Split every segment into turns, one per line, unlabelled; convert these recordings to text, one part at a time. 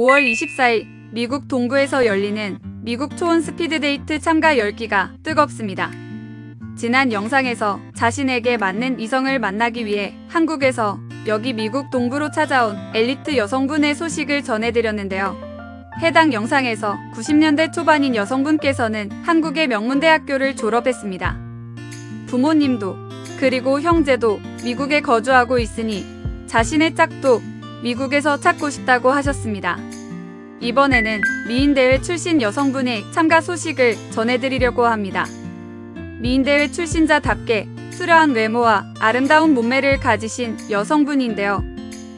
5월 24일 미국 동부에서 열리는 미국 초원 스피드데이트 참가 열기가 뜨겁습니다. 지난 영상에서 자신에게 맞는 이성을 만나기 위해 한국에서 여기 미국 동부로 찾아온 엘리트 여성분의 소식을 전해드렸는데요. 해당 영상에서 90년대 초반인 여성분께서는 한국의 명문대학교를 졸업했습니다. 부모님도 그리고 형제도 미국에 거주하고 있으니 자신의 짝도 미국에서 찾고 싶다고 하셨습니다. 이번에는 미인대회 출신 여성분의 참가 소식을 전해드리려고 합니다. 미인대회 출신자답게 수려한 외모와 아름다운 몸매를 가지신 여성분인데요.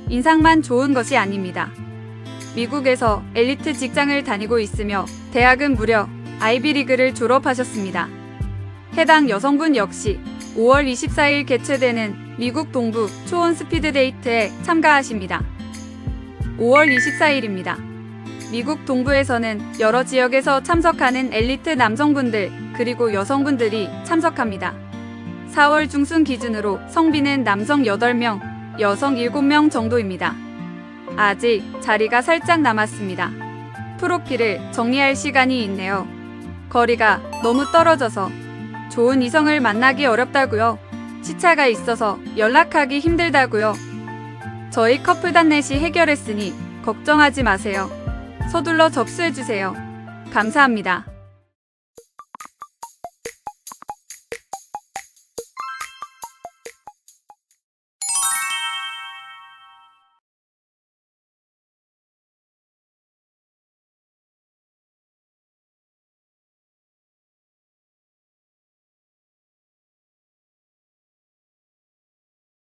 인상만 좋은 것이 아닙니다. 미국에서 엘리트 직장을 다니고 있으며 대학은 무려 아이비리그를 졸업하셨습니다. 해당 여성분 역시 5월 24일 개최되는 미국 동부 초원 스피드 데이트에 참가하십니다. 5월 24일입니다. 미국 동부에서는 여러 지역에서 참석하는 엘리트 남성분들 그리고 여성분들이 참석합니다. 4월 중순 기준으로 성비는 남성 8명, 여성 7명 정도입니다. 아직 자리가 살짝 남았습니다. 프로필을 정리할 시간이 있네요. 거리가 너무 떨어져서 좋은 이성을 만나기 어렵다고요. 시차가 있어서 연락하기 힘들다고요. 저희 커플 단넷이 해결했으니 걱정하지 마세요. 서둘러 접수해주세요. 감사합니다.